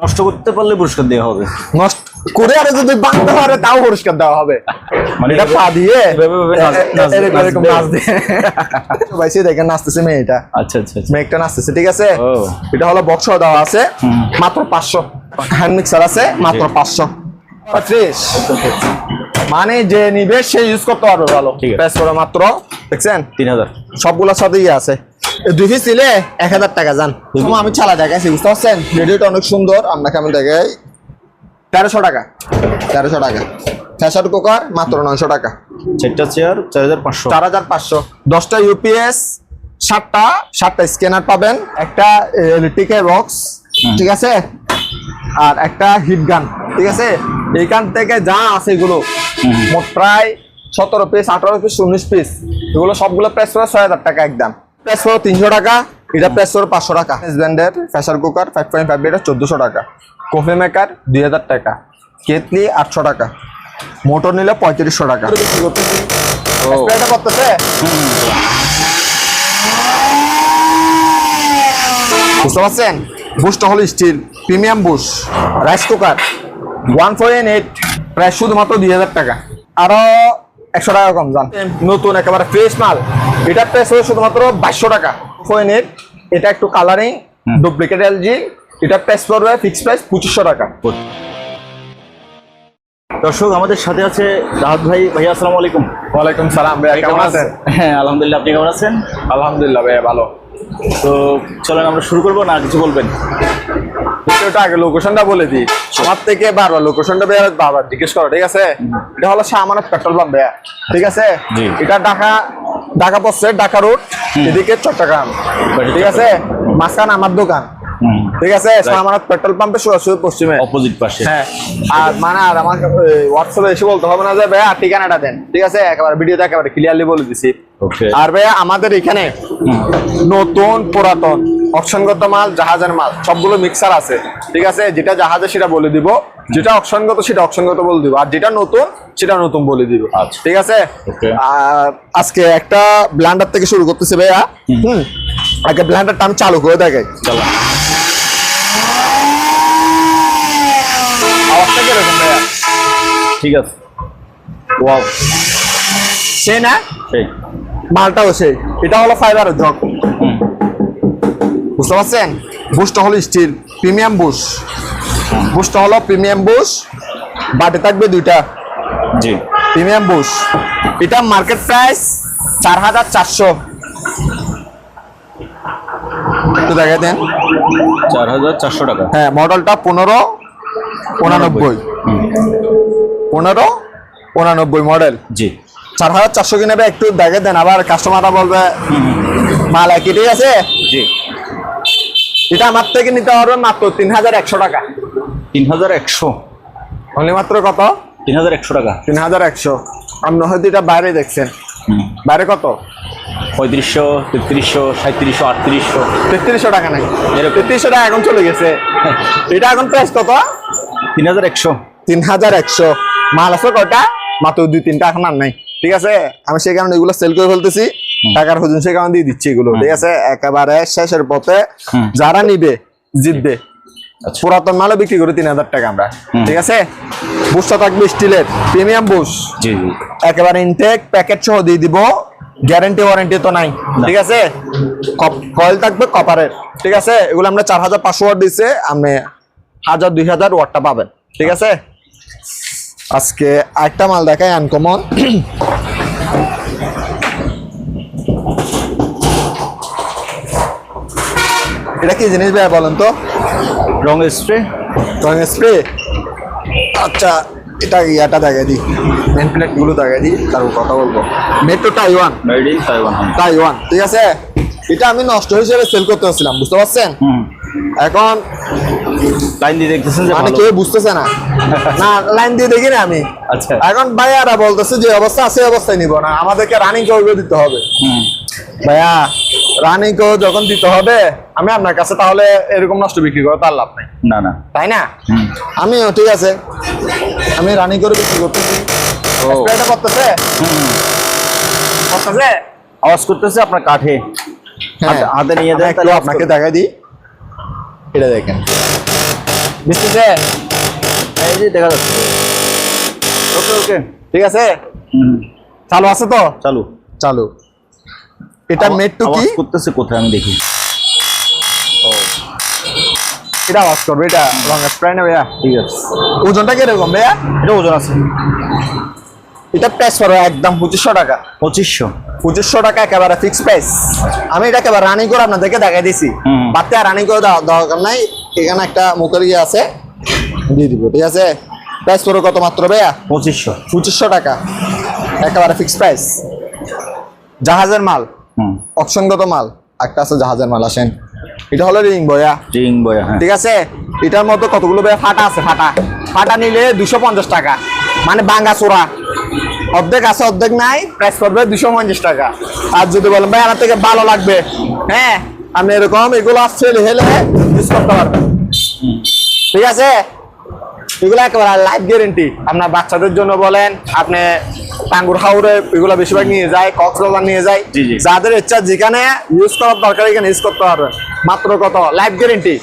নষ্ট করতে পারলে পুরস্কার দেওয়া হবে। নষ্ট করে আর যদি বাঁধতে পারে তাও পুরস্কার দেওয়া হবে। মানে এটা পা দিয়ে। এরকম নাচ দিয়ে ভাই সে দেখেন নাচতেছে মেয়েটা। আচ্ছা আচ্ছা আচ্ছা। মেয়েটা নাচতেছে ঠিক আছে? এটা হলো বক্স দেওয়া আছে। মাত্র পাঁচশো। হ্যান্ড মিক্সার আছে মাত্র পাঁচশো। ত্রিশ মানে যে নিবে সে ইউজ করতে পারবে ভালো। ঠিক আছে। করে মাত্র দেখছেন? তিন হাজার। সবগুলোর সাথে ইয়ে আছে। দুই পিস এক হাজার টাকা যান আমি চালা দেখাইছি বুঝতে পারছেন? রেডিওটা অনেক সুন্দর আপনাকে আমি দেখাই তেরোশো টাকা। তেরোশো টাকা। প্রেসার কুকার মাত্র নয়শো টাকা। চারটা চেয়ার চার হাজার পাঁচশো। চার হাজার পাঁচশো। দশটা ইউপিএস সাতটা সাতটা স্ক্যানার পাবেন একটা ইলেকট্রিকের বক্স ঠিক আছে? আর একটা হিট গান ঠিক আছে? এইখান থেকে যা আছে এগুলো মোট প্রায় সতেরো পিস আঠারো পিস উনিশ পিস। এগুলো সবগুলো প্রেস করে ছয় হাজার টাকা একদম। প্রেস করে তিনশো টাকা এটা প্রেস করে পাঁচশো টাকা। ব্র্যান্ডের pressure cooker five point five litre চোদ্দোশো টাকা। কফি মেকার দুই হাজার টাকা। কেতলি আটশো টাকা। মোটর নিলে পঁয়ত্রিশশো টাকা। স্প্রেটা করতেছে। বুঝতে পারছেন? বুশটা হলো steel premium Bush rice cooker one four eight প্রায় শুধুমাত্র দুই হাজার টাকা। আরও একশো টাকা কম যান নতুন একেবারে ফ্রেশ মাল। এটা প্রাইস হলো শুধুমাত্র বাইশশো টাকা। এইট এটা একটু কালারিং ডুপ্লিকেট এলজি এটা প্রাইস পড়বে ফিক্স প্রাইস পঁচিশশো টাকা। দর্শক আমাদের সাথে আছে রাহাত ভাই। ভাইয়া আসসালামু আলাইকুম। ওয়ালাইকুম সালাম ভাইয়া কেমন আছেন? হ্যাঁ আলহামদুলিল্লাহ আপনি কেমন আছেন? আলহামদুলিল্লাহ ভাইয়া ভালো। তো চলেন আমরা শুরু করব না কিছু বলবেন? ভিডিওটা আগে লোকেশনটা বলে দিই। আমার থেকে বারবার লোকেশনটা বারবার জিজ্ঞেস করো ঠিক আছে? এটা হলো শাহমানত পেট্রোল পাম্প ঠিক আছে? এটা ঢাকা ঢাকা পড়ছে ঢাকা রোড এদিকে চট্টগ্রাম। ঠিক আছে? মাঝখানে আমার দোকান। ঠিক আছে? পেট্রোল পাম্পে সরাসরি পশ্চিমে। অপোজিট পাশে। হ্যাঁ। আর মানে আর আমাকে হোয়াটসঅ্যাপে এসে বলতে হবে না যে ভাইয়া ঠিকানাটা দেন। ঠিক আছে? একেবারে ভিডিওতে একেবারে ক্লিয়ারলি বলে দিছি। আর ভাইয়া আমাদের এখানে নতুন পুরাতন অপশনগত মাল জাহাজের মাল সবগুলো মিক্সার আছে ঠিক আছে? যেটা জাহাজে সেটা বলে দিব। যেটা অপশনগত সেটা অপশনগত বলে দিব। আর যেটা নতুন সেটা নতুন বলে দিব। আচ্ছা। ঠিক আছে? আজকে একটা ব্ল্যান্ডার থেকে শুরু করতেছে ভাইয়া। হুম। আগে ব্ল্যান্ডারটা আমি চালু করে দেখাই। চলো। আওয়াজটা কীরকম ভাইয়া? ঠিক আছে। ওয়াও। সে না? সেই। মালটাও সেই। এটা হলো ফাইবারের জগ বুঝতে পারছেন? বুশটা হলো স্টিল প্রিমিয়াম বুশ। বুশটা হলো প্রিমিয়াম বুশ বাটে থাকবে দুইটা। জি। Premium Bush. এটা মার্কেট প্রাইস চার হাজার চারশো। একটু দেখা দেন। চার হাজার চারশো টাকা। হ্যাঁ মডেলটা পনেরো উনানব্বই। পনেরো উনানব্বই মডেল জি। চার হাজার চারশো কিনে একটু দেখে দেন। আবার কাস্টমাররা বলবে মাল একই ঠিক আছে? জি। এটা আমার থেকে নিতে পারবে মাত্র তিন হাজার একশো টাকা। তিন হাজার একশো? অনলি মাত্র কত? তিন হাজার একশো টাকা। তিন হাজার একশো। আপনি হয়তো এটা বাইরে দেখছেন। বাইরে কত? পঁয়ত্রিশশো তেত্রিশশো সাঁত্রিশশো আটত্রিশশো। তেত্রিশশো টাকা নাই তেত্রিশশো টাকা এখন চলে গেছে। এটা এখন প্রাইস কত? তিন হাজার একশো। তিন হাজার একশো। মাল আছে কয়টা? মাত্র দুই তিনটা এখন আর নাই। ঠিক আছে? আমি সেই কারণে এগুলো সেল করে ফেলতেছি। টাকার হুজুন সেই কারণে দিয়ে দিচ্ছি এগুলো। ঠিক আছে? একেবারে শেষের পথে যারা নিবে জিতবে। আচ্ছা। পুরাতন মালও বিক্রি করি তিন হাজার টাকা আমরা। ঠিক আছে? বুসটা থাকবে স্টিলের। প্রিমিয়াম জি একেবারে ইনটেক প্যাকেট সহ দিয়ে দিব। গ্যারেন্টি ওয়ারেন্টি তো নাই। ঠিক আছে? কয়েল থাকবে কপারের ঠিক আছে? এগুলো আমরা চার হাজার পাঁচশো ওয়াট দিচ্ছে আপনি হাজার দুই হাজার ওয়াটটা পাবেন। ঠিক আছে? আজকে আরেকটা মাল দেখায় আনকমন এটা কি জিনিস ভাই বলেন তো? রং স্প্রে রং স্প্রে আচ্ছা এটা ইয়াটা দেখাই দিই। মেন প্লেটগুলো দেখাই দিই তারপর কথা বলব। মেট্রো টাইওয়ান তাইওয়ান টাইওয়ান ঠিক আছে? এটা আমি নষ্ট হিসেবে সেল করতে হচ্ছিলাম বুঝতে পারছেন? এখন লাইন দিয়ে দেখতেছেন যে মানে কেউ বুঝতেছে না। না লাইন দিয়ে দেখি না আমি। আচ্ছা। এখন ভাইয়ারা বলতেছে যে অবস্থা আছে অবস্থায় নিব না। আমাদেরকে রানিং করে দিতে হবে। হুম। ভাইয়া রানিং কেউ যখন দিতে হবে আমি আপনার কাছে তাহলে এরকম নষ্ট বিক্রি করে তার লাভ নাই। না না। তাই না? আমিও ঠিক আছে। আমি রানিং করে বিক্রি করতেছি। স্প্রেটা করতেছে? করতেছে? আওয়াজ করতেছে আপনার কাঠে। হ্যাঁ। হাতে- নিয়ে আমি একটু আপনাকে দেখাই দিই। এটা দেখেন। বুঝতেছে? এই যে দেখা যাচ্ছে। ওকে ওকে। ঠিক আছে? চালু আছে তো? চালু। চালু। এটা আওয়া- মেট টু কি? করতেছে কোথায় আমি দেখি। এটা আওয়াজ করবে এটা রঙ স্প্রে না ভাইয়া ঠিক আছে। ওজনটা কীরকম ভাইয়া? এটা ওজন আছে। এটা প্রাইস পড়বে একদম পঁচিশশো টাকা। পঁচিশশো। পঁচিশশো টাকা একেবারে ফিক্স প্রাইস আমি এটা একেবারে রানিং করে আপনাদেরকে দেখাই দিছি। বাড়তে আর রানিং করে দরকার নাই। এখানে একটা মুখের ইয়ে আছে। দিয়ে দিব। ঠিক আছে? প্রাইস পড়বে কত মাত্র ভাইয়া? পঁচিশশো। পঁচিশশো টাকা। একেবারে ফিক্স প্রাইস জাহাজের মাল। অপশনগত মাল। একটা আছে জাহাজের মাল আসেন। এটা হলো রিং বয়া। রিং বয়া হ্যাঁ। ঠিক আছে? এটার মধ্যে কতগুলো ভাইয়া ফাটা আছে ফাটা। ফাটা নিলে দুশো পঞ্চাশ টাকা। মানে বাঙ্গা চোরা। অর্ধেক আছে অর্ধেক নাই। প্রাইস পড়বে দুশো পঞ্চাশ টাকা। আর যদি বলেন ভাই আমার থেকে ভালো লাগবে। হ্যাঁ আপনি এরকম এগুলো আসছে হেলে ইউজ করতে পারবেন ঠিক আছে? এগুলো একেবারে লাইফ গ্যারেন্টি আপনার বাচ্চাদের জন্য বলেন আপনি টাঙ্গুর হাউরে এগুলো বেশিরভাগ নিয়ে যায় কক্সবাজার নিয়ে যায়। যাদের ইচ্ছা যেখানে ইউজ করার দরকার এখানে ইউজ করতে পারবেন মাত্র কত? লাইফ গ্যারেন্টি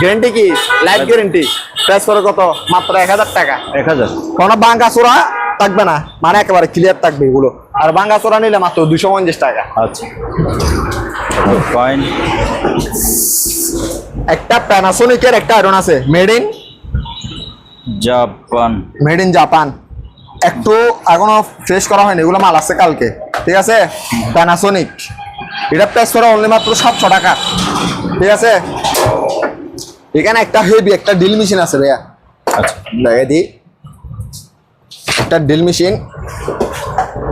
গ্যারেন্টি কি? লাইফ গ্যারেন্টি প্রাইস করে কত? মাত্র এক হাজার টাকা। এক হাজার। কোনো বাঙ্গা চোরা থাকবে না। মানে একেবারে ক্লিয়ার থাকবে এগুলো। আর বাঙ্গা চোরা নিলে মাত্র দুশো পঞ্চাশ টাকা। আচ্ছা। একটা প্যানাসোনিকের একটা আয়রন আছে। Made in Japan. Made in Japan একটু এখনও ফ্রেশ করা হয়নি এগুলো মাল আছে কালকে। ঠিক আছে? প্যানাসোনিক এটা প্রাইস করা অনলি মাত্র সাতশো টাকা। ঠিক আছে? এখানে একটা হেভি একটা ডিল মেশিন আছে ভাইয়া। আচ্ছা। দেখে দিই একটা ডিল মেশিন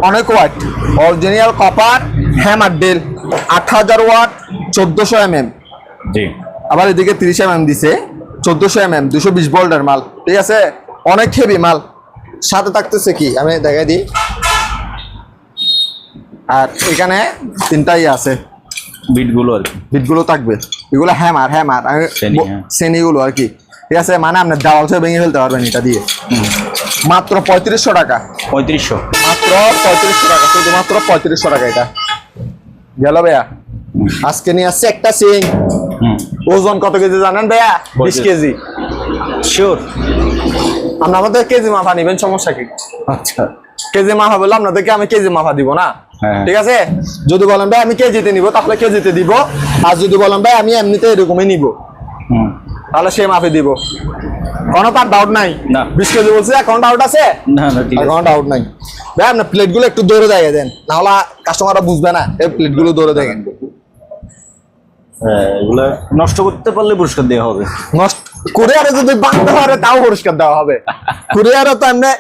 অনেক watt original copper hammer drill আট হাজার ওয়াট চোদ্দোশো এম এম জি। আবার এদিকে তিরিশ এম এম দিছে। চোদ্দোশো এম এম দুশো বিশ ভোল্টের মাল ঠিক আছে? অনেক হেভি মাল। সাথে থাকতেছে কি? আমি দেখাই দিই। আর এখানে তিনটাই আছে। বিটগুলো আর বিটগুলো থাকবে। এগুলো হ্যামার হ্যামার শ্রেণি, হ্যাঁ। শ্রেণীগুলো আর কি। ঠিক আছে? মানে আপনার দেওয়াল থেকে ভেঙে ফেলতে পারবেন এটা দিয়ে। মাত্র পঁয়ত্রিশশো টাকা। পঁয়ত্রিশশো। মাত্র পঁয়ত্রিশশো টাকা শুধুমাত্র পঁয়ত্রিশশো টাকা এটা। গেল ভাইয়া? আজকে নিয়ে আসছে একটা সিং। ওজন কত কেজি জানেন ভাইয়া? বিশ কেজি? শিওর আপনি আমাদের কেজি মাফা নিবেন সমস্যা কি? আচ্ছা। কেজি মাফা বললে আপনাদেরকে আমি কেজি মাফা দিব না? হ্যাঁ। ঠিক আছে? যদি বলেন ভাই আমি কেজিতে নিব তাহলে কেজিতে দিব। আর যদি বলেন ভাই আমি এমনিতে এরকমই নিব। তাহলে সে মাফে দিব। কোনো তার ডাউট নাই? না। বিশ কেজি বলছে এখন ডাউট আছে? না না ঠিক কোনো ডাউট নাই। ভাই আপনার প্লেটগুলো একটু দৌড়ে দেয় দেন। নাহলে কাস্টমাররা বুঝবে না। এই প্লেটগুলো দৌড়ে দেখেন হ্যাঁ এগুলা নষ্ট করতে পারলে পুরস্কার দেওয়া হবে। নষ্ট কুরিয়ারে যদি বাঁধতে পারে তাও পুরস্কার দেওয়া হবে। কুরিয়ারে তো এমনি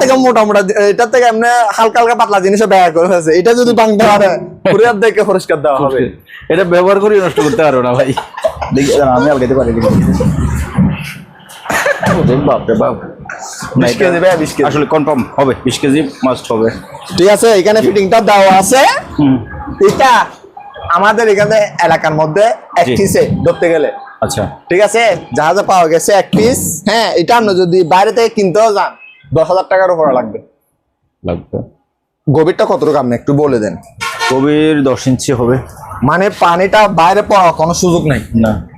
থেকে মোটা মোটা এটার থেকে এমনি হালকা হালকা পাতলা জিনিসও ব্যয় করে ফেলছে এটা যদি বাঁধতে পারে কুরিয়ার দেখে পুরস্কার দেওয়া হবে। এটা ব্যবহার করি নষ্ট করতে পারব না ভাই। দেখি আমি আলগাইতে পারি বাপ রে বাপ। এটা কেজি ভাই, 20 কেজি। আসলে কনফার্ম হবে বিশ কেজি মাস্ট হবে। ঠিক আছে এখানে ফিটিংটা দেওয়া আছে। হুম। এটা আমাদের এখানে এলাকার মধ্যে এক পিসে ধরতে গেলে। আচ্ছা। ঠিক আছে? জাহাজে পাওয়া গেছে এক পিস হ্যাঁ এটা আপনি যদি বাইরে থেকে কিনতেও যান দশ হাজার টাকার উপরে লাগবে। লাগবে। গভীরটা কতটুকু আপনি একটু বলে দেন? গভীর দশ ইঞ্চি হবে। মানে পানিটা বাইরে পাওয়া কোনো সুযোগ নাই? না।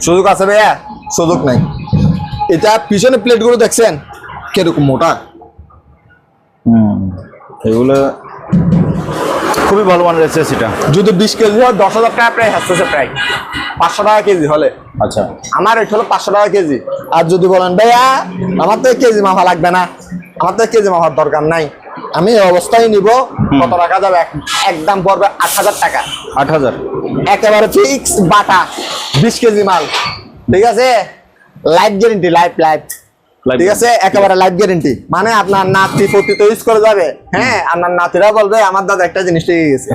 সুযোগ আছে ভাইয়া? সুযোগ নাই। এটা পিছনে প্লেটগুলো দেখছেন? কীরকম মোটা? হুম। এগুলো খুবই ভালো মানের এসেছে সেটা যদি বিশ কেজি হয় দশ হাজার টাকা প্রায় আসতেছে প্রায়। পাঁচশো টাকা কেজি হলে। আচ্ছা। আমার এটা হলো পাঁচশো টাকা কেজি। আর যদি বলেন ভাইয়া আমার তো কেজি মাফা লাগবে না। আমার তো কেজি মাফার দরকার নাই। আমি অবস্থায় নিব কত টাকা যাবে? এক- একদম পড়বে আট হাজার টাকা। আট হাজার। একেবারে ফিক্স বাটা বিশ কেজি মাল। ঠিক আছে? লাইফ গ্যারেন্টি লাইফ লাইফ ঠিক আছে? একেবারে লাইফ গ্যারেন্টি মানে আপনার নাতি পতি তো ইউজ করে যাবে। হ্যাঁ আপনার নাতিরা বলবে আমার দাদা একটা জিনিস লেগে গেছে।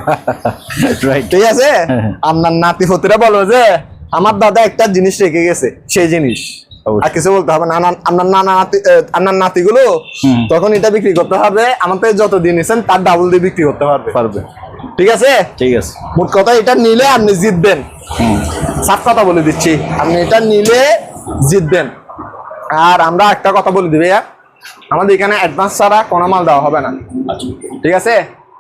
ঠিক আছে? আপনার নাতি পতিরা বলবে যে আমার দাদা একটা জিনিস রেখে গেছে সেই জিনিস। আর কিছু বলতে হবে না। আপনার নানা নাতি আপনার নাতিগুলো তখন এটা বিক্রি করতে হবে। থেকে যত দিন নিছেন তার ডাবল দিয়ে বিক্রি করতে পারবে পারবে। ঠিক আছে? ঠিক আছে। মোট কথা এটা নিলে আপনি জিতবেন। সাত কথা বলে দিচ্ছি। আপনি এটা নিলে জিতবেন। আর আমরা একটা কথা বলে দিবে আমাদের এখানে অ্যাডভান্স ছাড়া কোনো মাল দেওয়া হবে না। আচ্ছা। ঠিক আছে?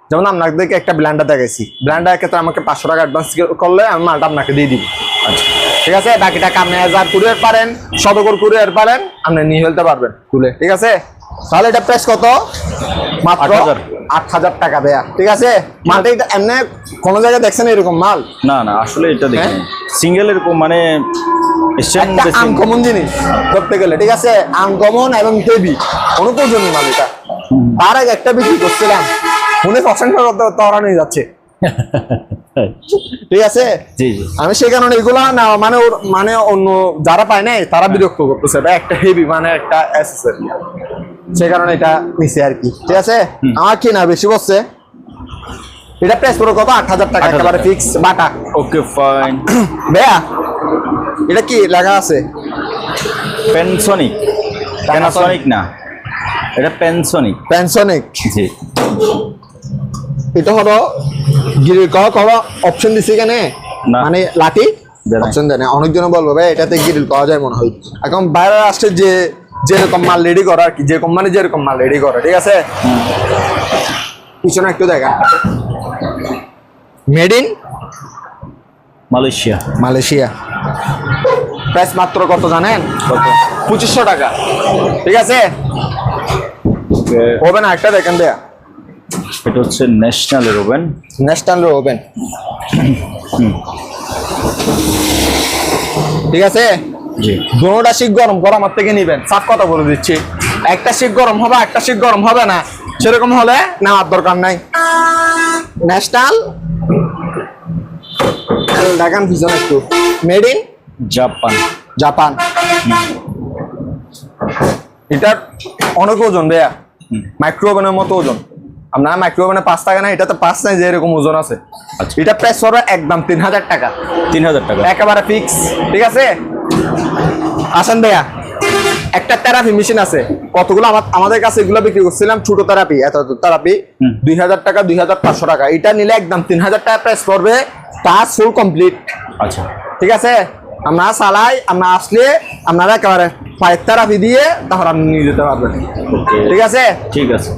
যেমন আপনাদেরকে একটা ব্ল্যান্ডার দেখাইছি। ব্ল্যান্ডার ক্ষেত্রে আমাকে পাঁচশো টাকা অ্যাডভান্স করলে আমি মালটা আপনাকে দিয়ে দিব। আচ্ছা। ঠিক আছে? বাকি টাকা আপনি হাজার কুরিয়ার পারেন শতকর কুরিয়ার পারেন আপনি নিয়ে ফেলতে পারবেন। খুলে ঠিক আছে? তাহলে এটা প্রাইস কত? মাত্র আট হাজার। টাকা দেয়া ঠিক আছে? এটা এমনি কোনো জায়গায় দেখছেন এরকম মাল? না না আসলে এটা হ্যাঁ? সিঙ্গেল এরকম মানে আনকমন জিনিস ধরতে গেলে ঠিক আছে? আনকমন এবং হেভি অনুপ্রয়োজনীয় মাল এটা। তার আগে একটা বিক্রি করছিলাম। মনে পছন্দ নিয়ে যাচ্ছে। ঠিক আছে? আমি সেই কারণে এগুলা না মানে মানে অন্য যারা পায় নাই তারা বিরক্ত করতেছে। একটা হেভি মানে একটা অ্যাসেসরি সেই কারণে এটা নিছে আর কি। ঠিক আছে? আমার কি না বেশি বসছে? এটা প্রাইস পুরো কত? আট হাজার টাকা 8,000 একেবারে। ফিক্স বাটা। ওকে ফাইন ভাইয়া এটা কি লেখা আছে? প্যানসনিক প্যানাসনিক না। এটা প্যানসনিক প্যানসনিক জি। এটা হলো গিরিল করা করা অপশন দিছে এখানে। মানে লাঠি? অপশন দেয় না অনেকজন বলব ভাই এটাতে গিরিল করা যায় মনে হয়। এখন বাইরে আসছে যে যেরকম মাল রেডি করা আর কি যে কোম্পানি যেরকম মাল রেডি করে ঠিক আছে? পিছনে একটু দেখা। Made in Malaysia. Malaysia. Price মাত্র কত জানেন? কত? পঁচিশশো টাকা। ঠিক আছে? হবে না একটা দেখেন দেয়া এটা হচ্ছে ন্যাশনালের ওভেন ন্যাশনাল ওভেন ঠিক আছে? দুটা শিক গরম গরম আমার থেকে নিবেন। সাফ কথা বলে দিচ্ছি। একটা শিক গরম হবে একটা শিক গরম হবে না। সেরকম হলে নেওয়ার দরকার নাই। ন্যাশনাল দেখান পিছনে একটু মেড ইন জাপান জাপান এটার অনেক ওজন ভাইয়া। মাইক্রো ওভেনের মতো ওজন। আপনার মাইক্রো ওভেনে পাঁচ টাকা না এটাতে পাঁচ নাই যে এরকম ওজন আছে। আচ্ছা। এটা প্রাইস পড়বে একদম তিন হাজার টাকা। তিন হাজার টাকা। একেবারে ফিক্স ঠিক আছে? আসেন ভাইয়া একটা থেরাপি মেশিন আছে। কতগুলো আমাদের কাছে এগুলো বিক্রি করছিলাম ছোট থেরাপি এত থেরাপি। দুই হাজার টাকা দুই হাজার পাঁচশো টাকা। এটা নিলে একদম তিন হাজার টাকা প্রাইস পড়বে টাচ ফুল কমপ্লিট আচ্ছা। ঠিক আছে? আমরা চালাই আমরা আসলে আপনারা একেবারে পায়ের থেরাপি দিয়ে তারপর আপনি নিয়ে যেতে পারবেন। ঠিক আছে? ঠিক আছে।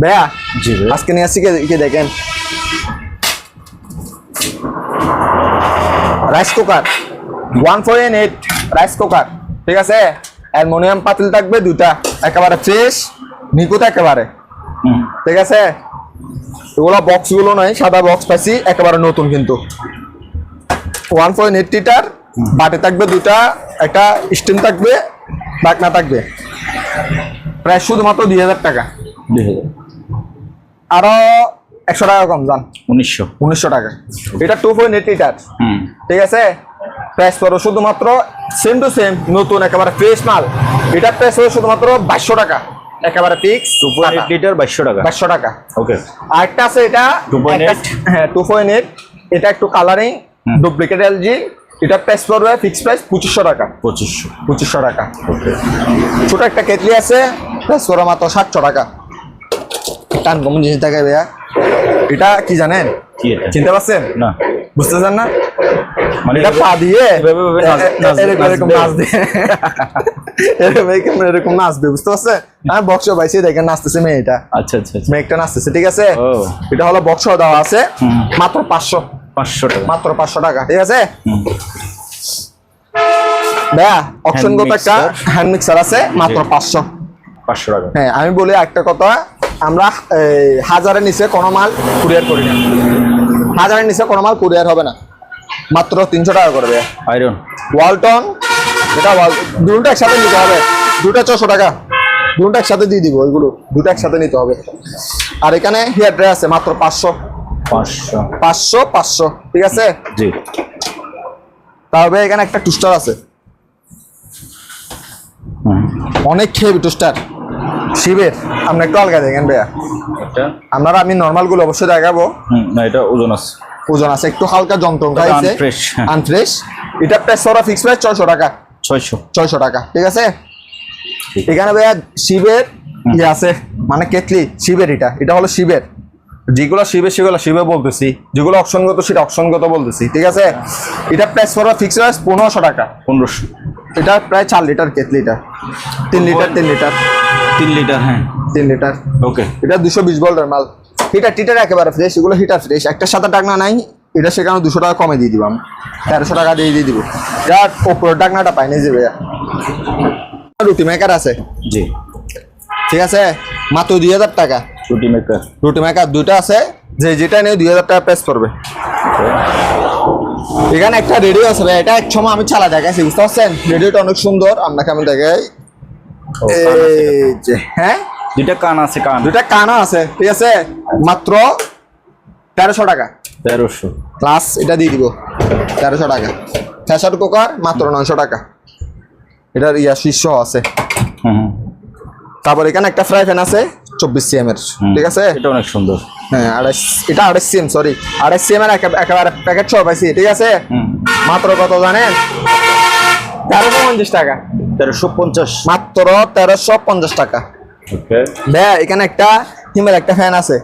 ভাইয়া জি আজকে নিয়ে আসছি কে দেখেন। Rice cooker one N eight rice cooker ঠিক আছে? অ্যালমোনিয়াম পাতিল থাকবে দুটা একেবারে ফ্রেশ নিকুত একেবারে। ঠিক আছে? এগুলো বক্সগুলো নয় সাদা বক্স পাইছি একেবারে নতুন কিন্তু। ওয়ান পয়েন্ট এইট লিটার বাটে থাকবে দুটা একটা স্টিম থাকবে ডাকনা থাকবে। প্রায় শুধুমাত্র দুই হাজার টাকা। দুই হাজার। আরও একশো টাকা কম যান উনিশশো। উনিশশো টাকা। এটা টু পয়েন্ট এইট লিটার ঠিক আছে? প্রাইস পড়ো শুধুমাত্র সেম টু সেম নতুন একেবারে ফ্রেশ মাল। এটা প্রাইস হবে শুধুমাত্র বাইশশো টাকা। একেবারে ফিক্স টু পয়েন্ট লিটার বাইশশো টাকা। বাইশশো টাকা। ওকে আরেকটা আছে এটা 2.8 একটা- হ্যাঁ টু পয়েন্ট এইট এটা একটু কালারিং। ডুপ্লিকেট এলজি এটা প্রাইস পড়বে ফিক্স প্রাইস পঁচিশশো টাকা। পঁচিশশো। পঁচিশশো টাকা। ওকে ছোট একটা কেটলি আছে প্রাইস পড়বে মাত্র সাতশো টাকা। টান কমন জিনিস থাকে ভাইয়া। এটা কি জানেন? চিনতে পারছেন? না। বুঝতেছেন না? মানে এটা পা দিয়ে এভাবে এভাবে নাচ- এ- এ- নাচ- এরকম এরকম নাচ দিয়ে। এরকম এরকম এরকম নাচবে বুঝতে পারছেন? আমি বক্স পাইছি দেখেন নাচতেছে মেয়েটা। আচ্ছা আচ্ছা আচ্ছা। মেয়েটা নাচতেছে ঠিক আছে? এটা হলো বক্স দেওয়া আছে মাত্র পাঁচশো। পাঁচশো টাকা। মাত্র পাঁচশো টাকা ঠিক আছে? ভাইয়া অপশনগত একটা হ্যান্ড মিক্সার আছে মাত্র পাঁচশো। পাঁচশো টাকা। হ্যাঁ আমি বলি একটা কথা আমরা হাজারের নিচে কোনো মাল কুরিয়ার করি না। হাজারের নিচে কোনো মাল কুরিয়ার হবে না। মাত্র তিনশো টাকা করবে। আয়রন ওয়ালটন এটা দুটো একসাথে নিতে হবে। দুটা ছশো টাকা। দুটো একসাথে দিয়ে দিব ওইগুলো। দুটো একসাথে নিতে হবে। আর এখানে হেয়ার ড্রাই আছে মাত্র পাঁচশো। পাঁচশো। পাঁচশো পাঁচশো। ঠিক আছে? জি। তবে এখানে একটা টুস্টার আছে। অনেক খেয়ে টুস্টার শিবের। আমরা একটু আলগা দেখেন ভাইয়া। আপনারা আমি নর্মালগুলো অবশ্যই দেখাবো। না এটা ওজন আছে। ওজন আছে একটু হালকা যন্ত্রণ হ্যাঁ। আনফ্রেশ এটা প্রাইস ওরা ফিক্স প্রাইস ছয়শো টাকা। ছয়শো। ছয়শো টাকা ঠিক আছে? এখানে ভাইয়া শিবের ইয়ে আছে মানে কেতলি শিবের এটা। এটা হলো শিবের। যেগুলো শিবের সেগুলো শিবে বলতেছি। যেগুলো অপশনগত সেটা অপশনগত বলতেছি ঠিক আছে? এটা প্রাইস পড়বে ফিক্স প্রাইস পনেরোশো টাকা। পনেরোশো। এটা প্রায় চার লিটার কেতলিটা তিন লিটার তিন লিটার। তিন লিটার হ্যাঁ। তিন লিটার। ওকে এটা দুশো বিশ ভোল্টের মাল। হিটার টিটার একেবারে ফ্রেশ এগুলো হিটার ফ্রেশ একটা সাদা ডাকনা নাই এটা সেখানে দুশো টাকা কমে দিয়ে দিব আমি তেরোশো টাকা দিয়ে দিয়ে দিব। যার ওপরের ডাকনাটা পাইনি যে ভাইয়া। রুটি মেকার আছে? জি। ঠিক আছে? মাত্র দুই হাজার টাকা। রুটি মেকার রুটি মেকার দুইটা আছে। যে যেটা নিয়ে দুই হাজার টাকা প্রেস করবে। এখানে একটা রেডিও আছে ভাই এটা এক সময় আমি চালা দেখাইছি বুঝতে পারছেন? রেডিওটা অনেক সুন্দর আপনাকে আমি দেখাই। হ্যাঁ? দুইটা কান আছে কান। দুইটা কানা আছে ঠিক আছে? মাত্র তেরোশো টাকা। তেরোশো। প্লাস এটা দিয়ে দিব তেরোশো টাকা। প্রেসার কুকার মাত্র নয়শো টাকা। এটার ইয়া শীর্ষ আছে। তারপর এখানে একটা ফ্রাই প্যান আছে চব্বিশ সিএম এর ঠিক আছে? এটা অনেক সুন্দর। হ্যাঁ আড়াইশ এটা আড়াইশ সিএম সরি আড়াইশ সিএম এর একে- একেবারে প্যাকেট সহ পাইছি ঠিক আছে? মাত্র কত জানেন? তেরোশো পঞ্চাশ টাকা। তেরোশো পঞ্চাশ। মাত্র তেরোশো পঞ্চাশ টাকা। ওকে। এখানে একটা হিমের একটা ফ্যান আছে।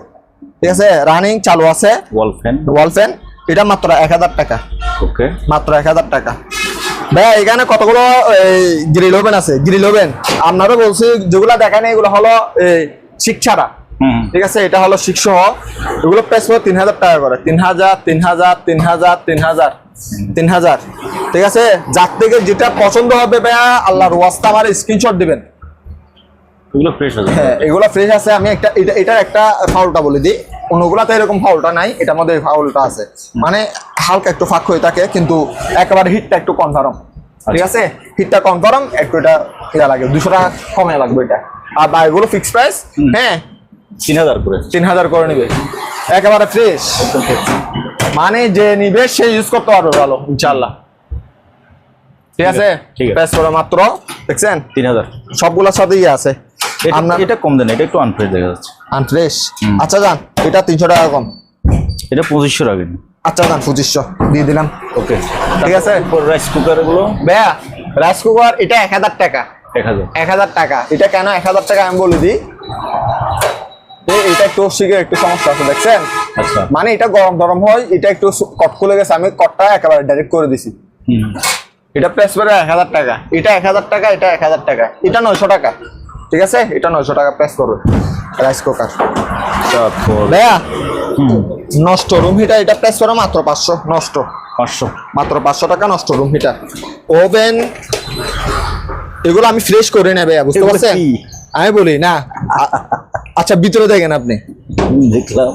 ঠিক আছে? রানিং চালু আছে। ওয়াল ফ্যান ওয়াল ফ্যান এটা মাত্র এক হাজার টাকা। ওকে। মাত্র এক হাজার টাকা। ভাই এখানে কতগুলো গ্রিল ওভেন আছে? গ্রিল ওভেন আপনারও বলছি যেগুলো দেখায় না এগুলো হলো এই শিক্ষারা হুম ঠিক আছে? এটা হলো সহ। এগুলো প্রাইস পড়ে তিন হাজার টাকা করে। তিন হাজার তিন হাজার তিন হাজার তিন হাজার। তিন হাজার। ঠিক আছে? যার থেকে যেটা পছন্দ হবে ভাইয়া আল্লাহর ওয়াস্তা আমার স্ক্রিনশট দিবেন। এগুলো ফ্রেশ আছে। হ্যাঁ এগুলো ফ্রেশ আছে। আমি একটা এটা এটার একটা ফাউলটা বলে দিই। অন্যগুলাতে এরকম ফাউলটা নাই। এটার মধ্যে ফাউলটা আছে। মানে হালকা একটু ফাঁক হয়ে থাকে কিন্তু একেবারে হিটটা একটু কনফার্ম ঠিক আছে? হিটটা কনফার্ম একটু এটা লাগে। দুশো টাকা কমে লাগবে এটা। আর বা এগুলো ফিক্স প্রাইস হ্যাঁ। তিন হাজার করে। তিন হাজার করে নিবে। একেবারে ফ্রেশ মানে যে নিবে সে ইউজ করতে পারবে ভালো ইনশাল্লাহ ঠিক আছে? ঠিক আছে। মাত্র। দেখছেন? তিন হাজার। সবগুলোর সাথে ইয়ে আছে। এটা কম দেন এটা একটু আনফ্রেশ দেখা যাচ্ছে। আনফ্রেশ আচ্ছা যান এটা তিনশো টাকা কম। এটা পঁচিশশো টাকা আচ্ছা যান পঁচিশশো দিয়ে দিলাম। ওকে। ঠিক আছে? রাইস কুকার এগুলো? ভাইয়া রাইস কুকার এটা এক হাজার টাকা। এক হাজার। এক হাজার টাকা। এটা কেন এক হাজার টাকা আমি বলে দিই? এটা একটু শিখে একটু সমস্যা আছে দেখছেন? আচ্ছা। মানে এটা গরম গরম হয় এটা একটু কট খুলে গেছে আমি কটটা একেবারে ডাইরেক্ট করে দিছি। এটা প্রেস করে এক হাজার টাকা। এটা এক হাজার টাকা এটা এক হাজার টাকা। এটা নয়শো টাকা। ঠিক আছে? এটা নয়শো টাকা প্রেস করবে রাইস কুকার ভাইয়া নষ্ট রুম হিটার এটা প্রেস করো মাত্র পাঁচশো নষ্ট। পাঁচশো। মাত্র পাঁচশো টাকা নষ্ট রুম হিটার ওভেন এগুলো আমি ফ্রেশ করে নেবে বুঝতে পারছেন? আমি বলি না। আচ্ছা ভিতরে দেখেন আপনি। দেখলাম।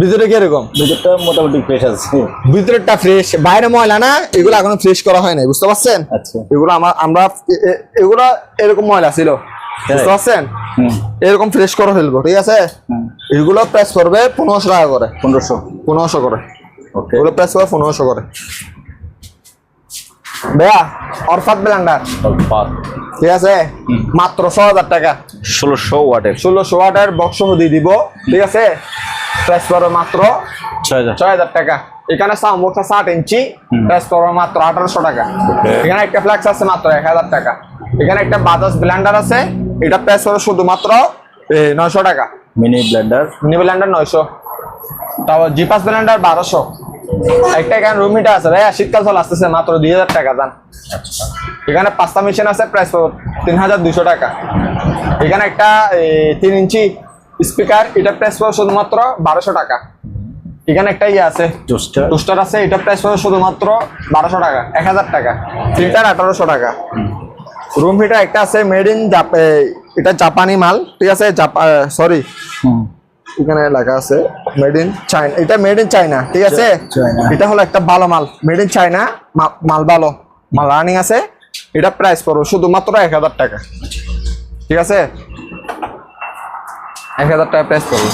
ভিতরে কীরকম? দুটোটা মোটামুটি ফ্রেশ আছে। ভিতরেরটা ফ্রেশ বাইরে ময়লা না এগুলো এখনও ফ্রেশ করা হয় নাই বুঝতে পারছেন? আচ্ছা। এগুলো আমার আমরা এগুলো এরকম ময়লা ছিল। বুঝতে পারছেন? এরকম ফ্রেশ করে ফেলব ঠিক আছে? এগুলো প্রেস করবে পনেরোশো টাকা করে। পনেরোশো। পনেরোশো করে। এগুলো প্রেস করবে পনেরোশো করে। ভাইয়া অরফাত ব্লেন্ডার ঠিক আছে? মাত্র ছ হাজার টাকা। ষোলোশো ওয়াটের। ষোলোশো ওয়াটের বক্স দিয়ে দিব ঠিক আছে? প্রেস করবে মাত্র ছয় হাজার টাকা। এখানে সাউন্ড ইঞ্চি করবে মাত্র আঠারোশো টাকা। এখানে একটা ফ্ল্যাক্স আছে মাত্র এক হাজার টাকা। এখানে একটা বাজাজ ব্লেন্ডার আছে এটা প্রেস করবে শুধুমাত্র নয়শো টাকা। মিনি ব্লেন্ডার মিনি ব্লেন্ডার নয়শো। তারপর জিপাস ব্লেন্ডার বারোশো। একটা এখানে রুম হিটার আছে। ভাইয়া শীতকাল চলে আসতেছে মাত্র দুই হাজার টাকা দাম। এখানে পাঁচটা মেশিন আছে প্রাইস তিন হাজার দুশো টাকা। এখানে একটা তিন ইঞ্চি স্পিকার এটা প্রাইস পড়বে শুধুমাত্র বারোশো টাকা। এখানে একটা ইয়ে আছে। টোস্টার আছে এটা প্রাইস পড়বে শুধুমাত্র বারোশো টাকা এক হাজার টাকা। ফিল্টার আঠারোশো টাকা। রুম হিটার একটা আছে মেড ইন এটা জাপানি মাল ঠিক আছে? সরি এখানে লেখা আছে মেড ইন চাইনা এটা মেড ইন চাইনা ঠিক আছে? এটা হলো একটা ভালো মাল মেড ইন চাইনা মাল ভালো। মাল রানিং আছে এটা প্রাইস পড়বে শুধুমাত্র এক হাজার টাকা ঠিক আছে? এক হাজার টাকা প্রাইস পড়বে।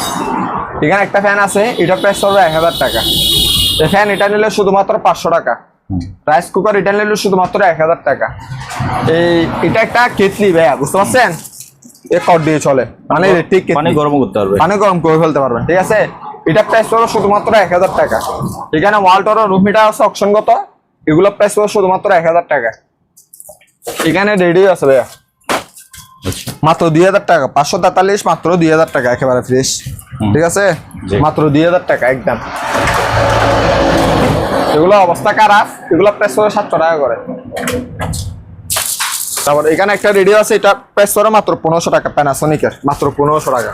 এখানে একটা ফ্যান আছে এটা প্রাইস পড়বে এক হাজার টাকা। ফ্যান এটা নিলে শুধুমাত্র পাঁচশো টাকা। রাইস কুকার এটা নিলে শুধুমাত্র এক হাজার টাকা। এই এটা একটা কেটলি ভাইয়া বুঝতে পারছেন? এ কট দিয়ে চলে। মানে ঠিক পানি গরম করতে পারবে। পানি গরম করে ফেলতে পারবেন ঠিক আছে? এটা প্রাইস পড়বে শুধুমাত্র এক হাজার টাকা। এখানে ওয়ালটর রুম হিটার আছে অপশনগত এগুলো প্রাইস পড়বে শুধুমাত্র এক হাজার টাকা। এখানে রেডি আছে ভাইয়া। আচ্ছা। মাত্র দুই হাজার টাকা। পাঁচশো তেতাল্লিশ মাত্র দুই হাজার টাকা একেবারে ফ্রেশ ঠিক আছে? মাত্র দুই হাজার টাকা একদম। এগুলো অবস্থা খারাপ এগুলো করে সাতশো টাকা করে। তারপর এখানে একটা রেডিও আছে, এটা করে মাত্র পনেরোশো টাকা প্যানাসনিকের মাত্র পনেরোশো টাকা।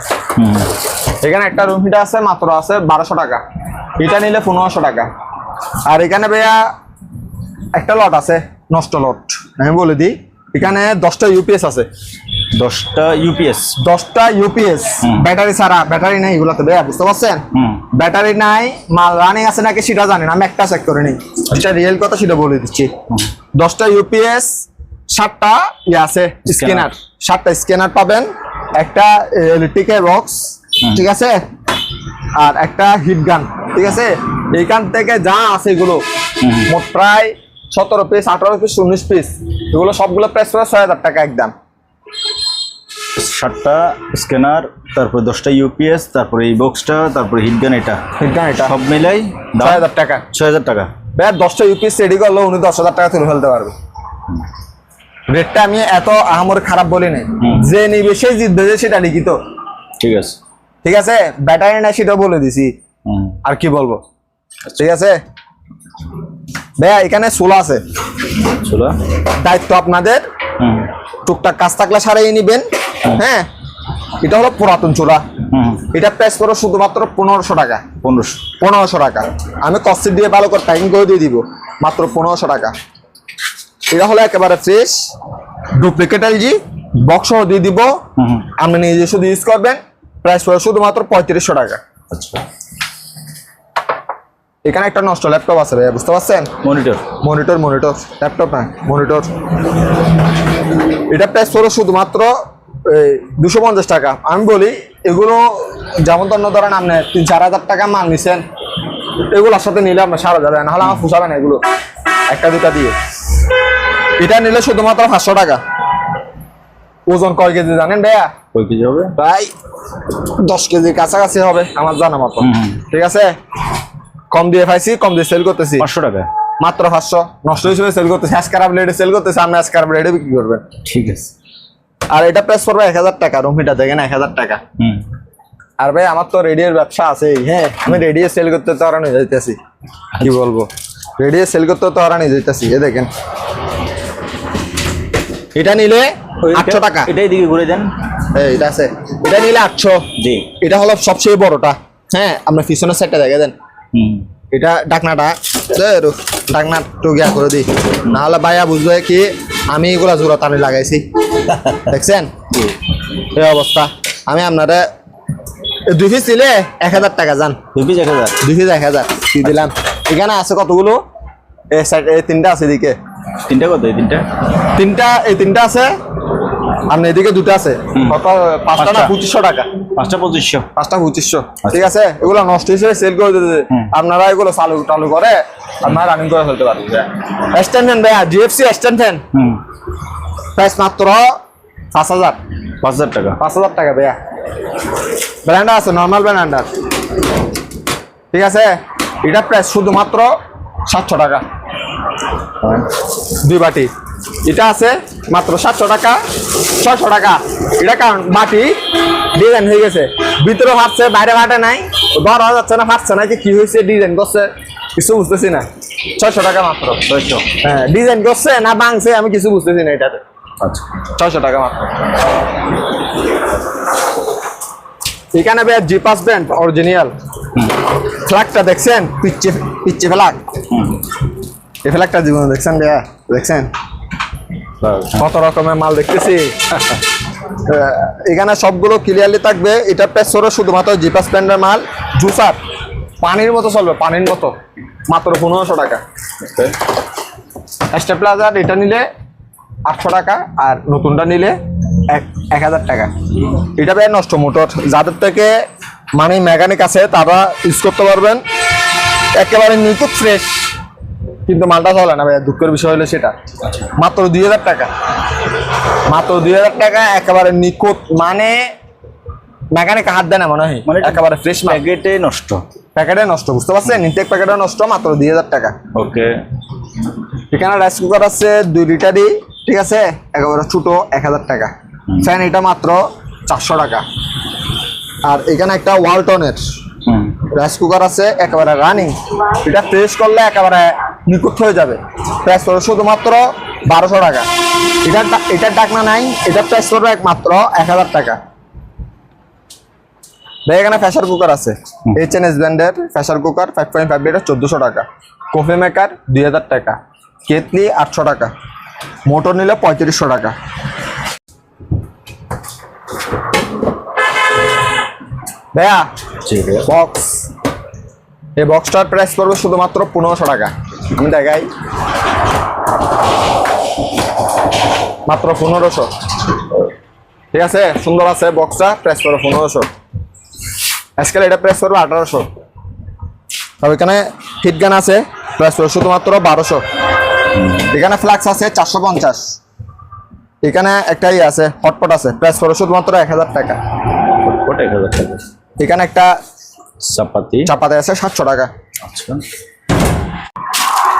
এখানে একটা রুম হিটার আছে, মাত্র আছে বারোশো টাকা। এটা নিলে পনেরোশো টাকা। আর এখানে ভাইয়া একটা লট আছে, নষ্ট লট আমি বলে দিই, এখানে দশটা ইউপিএস আছে। দশটা ইউপিএস দশটা ইউপিএস। ব্যাটারি ছাড়া ব্যাটারি নেই এগুলোতে ভাইয়া বুঝতে পারছেন? ব্যাটারি নাই মাল রানিং আছে নাকি সেটা জানি না আমি একটা চেক করে নিই। যেটা রিয়েল কথা সেটা বলে দিচ্ছি। দশটা ইউপিএস সাতটা ইয়ে আছে স্ক্যানার সাতটা স্ক্যানার পাবেন একটা ইলেকট্রিকের বক্স ঠিক আছে? আর একটা হিট গান ঠিক আছে? এইখান থেকে যা আছে এগুলো মোট প্রায় সতেরো পিস আঠারো পিস উনিশ পিস এগুলো সবগুলো পড়ে ছয় হাজার টাকা একদম। সাতটা স্ক্যানার তারপরে দশটা ইউপিএস তারপরে এই বক্সটা তারপরে হিটগান এটা। হিট গান এটা। সব মিলাই ছয় হাজার টাকা। ছয় হাজার টাকা। ভাইয়া দশটা ইউপিএস রেডি করল উনি দশ হাজার টাকা তুলে ফেলতে পারবে। রেটটা আমি এত আহামর খারাপ বলি নাই যে নিবে সে জিতবে যে সেটা লিখিত। ঠিক আছে। ঠিক আছে? ব্যাটারি না সেটা বলে দিছি। আর কি বলব? ঠিক আছে? ভাইয়া এখানে সোলা আছে। চলো দায়িত্ব আপনাদের। টুকটাক কাজ থাকলে সারাই নিবেন। হ্যাঁ। এটা হলো পুরাতন চূড়া। এটা প্রাইস করো শুধুমাত্র পনেরোশো টাকা। পনেরোশো। পনেরোশো টাকা। আমি কস্টিক দিয়ে ভালো করে প্যাকিং করে দিয়ে দিব। মাত্র পনেরোশো টাকা। এটা হলো একেবারে ফ্রেশ ডুপ্লিকেট এলজি বক্স দিয়ে দিব। আপনি নিজে শুধু ইউজ করবেন। প্রাইস পড়ে শুধুমাত্র পঁয়ত্রিশশো টাকা। আচ্ছা। এখানে একটা নষ্ট ল্যাপটপ আছে ভাইয়া বুঝতে পারছেন? মনিটর। Monitor monitor. ল্যাপটপ না মনিটর। এটা প্রাইস পড়ে শুধুমাত্র দুশো পঞ্চাশ টাকা। আমি বলি এগুলো যেমন ধন্য ধরেন আপনি তিন চার হাজার টাকা মাল নিছেন এগুলোর সাথে নিলে আপনার সারা যাবে নাহলে আমার ফুসাবে না এগুলো। একটা দুটা দিয়ে। এটা নিলে শুধুমাত্র পাঁচশো টাকা। ওজন কয় কেজি জানেন ভাইয়া? কই কেজি হবে? প্রায় দশ কেজির কাছাকাছি হবে আমার জানা মতো। ঠিক আছে? কম দিয়ে পাইছি কম দিয়ে সেল করতেছি। পাঁচশো টাকা। মাত্র পাঁচশো। নষ্ট হিসেবে সেল করতেছি আজকার ব্লেডে সেল করতেছি আপনি আজকার ব্লেডে বিক্রি করবেন। ঠিক আছে। আর এটা প্রাইস পড়বে এক হাজার টাকা রুমিটা দেখেন এক হাজার টাকা। আর ভাই আমার তো রেডিওর ব্যবসা আছে হ্যাঁ? আমি রেডিও সেল করতে তো হারানি যাইতেছি। কি বলব? রেডিও সেল করতে তো হারানি যাইতেছি এ দেখেন। এটা নিলে আটশো টাকা। এটাই দিকে ঘুরে দেন। হ্যাঁ এটা আছে। এটা নিলে আটশো। জি। এটা হলো সবচেয়ে বড়টা হ্যাঁ? আপনার পিছনের সাইডটা দেখে দেন। এটা ডাকনাটা ডাকনা গিয়া করে দিই। নাহলে ভাইয়া বুঝবে কি আমি এগুলা জোড়া টানি লাগাইছি। দেখছেন? এই অবস্থা। আমি আপনারা এ দুই পিস দিলে এক হাজার টাকা যান দুই পিস এক হাজার। দুই পিস এক হাজার কি দিলাম। এখানে আছে কতগুলো? এই সাইড এই তিনটা আছে এদিকে। তিনটা কত? এই তিনটা? তিনটা এই তিনটা আছে আপনি এদিকে দুটো আছে। কত? পাঁচটা না পঁচিশশো টাকা। পাঁচটা পঁচিশশো। পাঁচটা পঁচিশশো। ঠিক আছে? এগুলো নষ্ট হিসেবে সেল করে দিতে আপনারা এগুলো চালু টালু করে আপনারা রানিং করে ফেলতে পারবেন। স্ট্যান্ড ফ্যান ভাইয়া জিএফসি স্ট্যান্ড ফ্যান প্রাইস মাত্র পাঁচ হাজার। পাঁচ হাজার টাকা। পাঁচ হাজার টাকা ভাইয়া। ব্র্যান্ডার আছে নর্মাল ব্র্যান্ডার ঠিক আছে? এটা প্রাইস শুধুমাত্র সাতশো টাকা। দুই বাটি। এটা আছে মাত্র সাতশো টাকা ছয়শো টাকা। এটা কারণ বাটি ডিজাইন হয়ে গেছে। ভিতরে ফাটছে বাইরে ফাটে নাই। ধর যাচ্ছে না ফাটছে না কি কি হয়েছে ডিজাইন করছে কিছু বুঝতেছি না। ছয়শো টাকা মাত্র। ছয়শো। হ্যাঁ ডিজাইন করছে না ভাঙছে আমি কিছু বুঝতেছি না এটাতে। আচ্ছা। ছয়শো টাকা মাত্র। এখানে ভাই জিপাস ব্র্যান্ড অরিজিনাল ফ্ল্যাগটা দেখছেন? পিচ্ছে পিচ্ছে ফ্ল্যাগ এই ফ্ল্যাগটা জীবনে দেখছেন ভাইয়া? দেখছেন? কত রকমের মাল দেখতেছি। এখানে সবগুলো ক্লিয়ারলি থাকবে। এটা পেছরে শুধুমাত্র জিপাস ব্র্যান্ডের মাল। জুসার পানির মতো চলবে পানির মতো। মাত্র পনেরোশো টাকা। স্টার প্লাজার এটা নিলে আটশো টাকা আর নতুনটা নিলে এক এক হাজার টাকা। এটা ভাই নষ্ট মোটর। যাদের থেকে মানে মেকানিক আছে তারা ইউজ করতে পারবেন। একেবারে নিখুঁত ফ্রেশ কিন্তু মালটা চলে না ভাইয়া দুঃখের বিষয় হলো সেটা। মাত্র দুই হাজার টাকা। মাত্র দুই হাজার টাকা একেবারে নিখুঁত মানে মেকানিক হাত দেয় না মনে হয়। মানে একেবারে ফ্রেশ প্যাকেটে নষ্ট। প্যাকেটে নষ্ট বুঝতে পারছেন? ইনটেক প্যাকেটে নষ্ট মাত্র দুই হাজার টাকা। ওকে। এখানে রাইস কুকার আছে দুই লিটারই ঠিক আছে? একেবারে ছোট এক হাজার টাকা। ফ্যান এটা মাত্র চারশো টাকা। আর এখানে একটা ওয়ালটনের রাইস কুকার আছে একেবারে রানিং এটা প্রেস করলে একেবারে নিখুঁত হয়ে যাবে। প্রেস করে শুধুমাত্র বারোশো টাকা। এটার এটার ডাকনা নাই এটার প্রেস করবে একমাত্র এক হাজার টাকা। ভাই এখানে প্রেসার কুকার আছে। এইচ এন এস ব্র্যান্ডের pressure cooker five point five litre চোদ্দোশো টাকা। কফি মেকার দুই হাজার টাকা। কেতলি আটশো টাকা। মোটর নিলে পঁয়ত্রিশশো টাকা। ভাইয়া ভাইয়া। বক্স এই বক্সটার প্রাইস পড়বে শুধুমাত্র পনেরোশো টাকা। আমি দেখাই মাত্র পনেরোশো। ঠিক আছে সুন্দর আছে বক্সটা প্রেস পড়বে পনেরোশো। আজকাল এটা প্রেস পড়বে আঠারোশো। আর এখানে হিট গান আছে প্রাইস পড়বে শুধুমাত্র বারোশো। এখানে ফ্লাক্স আছে চারশো পঞ্চাশ। এখানে একটাই আছে হটপট আছে প্রাইস পড়বে শুধুমাত্র এক হাজার টাকা। এখানে একটা চাপাতি। চাপাতি আছে সাতশো টাকা। আচ্ছা।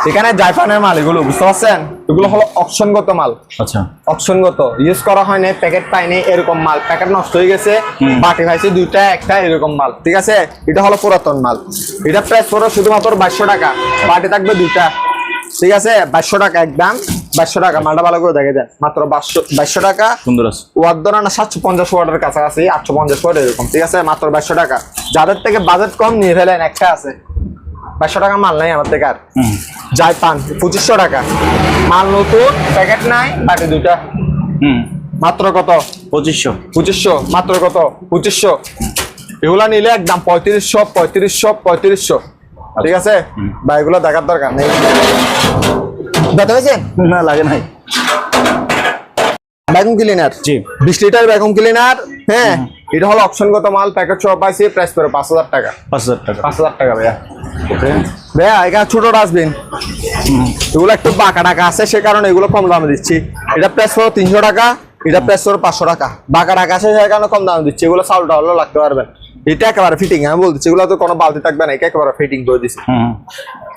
এখানে জাইফানের মাল এগুলো বুঝতে পারছেন? এগুলো হলো অপশনগত মাল। আচ্ছা। অপশনগত ইউজ করা হয়নি প্যাকেট পাইনি এরকম মাল। প্যাকেট নষ্ট হয়ে গেছে বাটি খাইছে দুইটা একটা এরকম মাল। ঠিক আছে? এটা হলো পুরাতন মাল। এটা প্রাইস পড়ো শুধুমাত্র বাইশশো টাকা। বাটি থাকবে দুইটা। ঠিক আছে? বাইশশো টাকা একদম বাইশশো টাকা। মালটা ভালো করে দেখে দেন। মাত্র বাইশশো বাইশশো টাকা। সুন্দর আছে। ওয়ার ধরে না সাতশো পঞ্চাশ ওয়াটের কাছাকাছি আটশো পঞ্চাশ ওয়াট এরকম। ঠিক আছে? মাত্র বাইশশো টাকা। যাদের থেকে বাজেট কম নিয়ে ফেলেন একটা আছে। বাইশশো টাকা মাল নাই আমার থেকে আর। যাই পান পঁচিশশো টাকা। মাল নতুন প্যাকেট নাই বাটি দুইটা। হুম। মাত্র কত? পঁচিশশো। পঁচিশশো মাত্র কত? পঁচিশশো। এগুলা নিলে একদম পঁয়ত্রিশশো পঁয়ত্রিশশো পঁয়ত্রিশশো। ঠিক আছে। বা এগুলো দেখার দরকার নেই। পেয়েছেন না লাগে নাই। Vacuum cleaner. জি। বিশ লিটার ভ্যাকুম ক্লিনার হ্যাঁ? এটা হলো অপশনগত মাল প্যাকেট সহ পাইছি প্রাইস করে পাঁচ হাজার টাকা। পাঁচ হাজার টাকা। পাঁচ হাজার টাকা ভাইয়া। ওকে ভাইয়া এখানে ছোট ডাস্টবিন এগুলো একটু বাঁকা টাকা আছে সে কারণে এগুলো কম দামে দিচ্ছি। এটা প্রাইস হলো তিনশো টাকা এটা প্রাইস হলো পাঁচশো টাকা। বাঁকা টাকা আছে সে কারণে কম দামে দিচ্ছি। এগুলো চাউল টাউলও লাগতে পারবেন। এটা একেবারে ফিটিং আমি বলতেছি এগুলো তো কোনো বালতি থাকবে না এটা একেবারে ফিটিং করে হুম।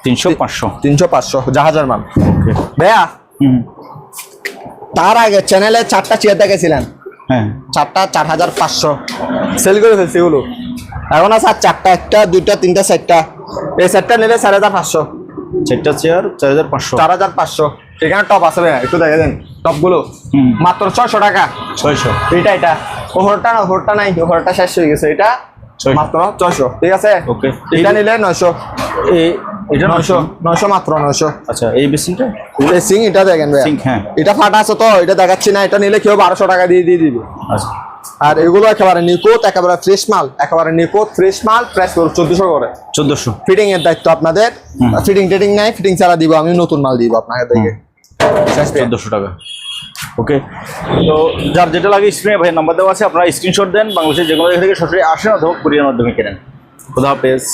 তিনশো পাঁচশো। তিনশো পাঁচশো জাহাজের মাল। ওকে ভাইয়া হুম। তার আগে চ্যানেলে চারটা চেয়ার দেখেছিলেন? হ্যাঁ। চারটা চার হাজার পাঁচশো। সেল করে ফেলছি এগুলো এখন আছে আর চারটা একটা দুইটা তিনটা চারটা। এই সেটটা নিলে চার হাজার পাঁচশো। চারটা চেয়ার চার হাজার পাঁচশো। চার হাজার পাঁচশো। এখানে টপ আছে ভাইয়া একটু দেখে দেন টপগুলো মাত্র ছয়শো টাকা। ছয়শো। এটা এটা ওহরটা না ওহরটা নাই ওহরটা শেষ হয়ে গেছে। এটা। মাত্র ছয়শো। ঠিক আছে? Okay. এটা নিলে নয়শো। এটা নয়শো? নয়শো নয়শো মাত্র নয়শো। আচ্ছা এই বেসিনটা? সিং এটা দেখেন ভাইয়া। হ্যাঁ। এটা ফাটা আছে তো এটা দেখাচ্ছি না এটা নিলে কেউ বারোশো টাকা দিয়ে দিয়ে দিবে। আচ্ছা। আর এগুলো একেবারে নিকোত একেবারে ফ্রেশ মাল একেবারে নিকোত ফ্রেশ মাল প্রাইস চোদ্দশো করে। চোদ্দশো। ফিটিং এর দায়িত্ব আপনাদের। ফিটিং টেটিং নাই ফিটিং ছাড়া দিব আমি নতুন মাল দিব আপনাকে দেখে। চোদ্দশো টাকা। ওকে তো যার যেটা লাগে স্ক্রিনে ভাই নাম্বার দেওয়া আছে, আপনারা স্ক্রিনশট দেন, বাংলাদেশের যে কোনো জায়গা থেকে সরাসরি আসেন অথবা কুরিয়ার মাধ্যমে কেনেন। খুদা হাফেজ।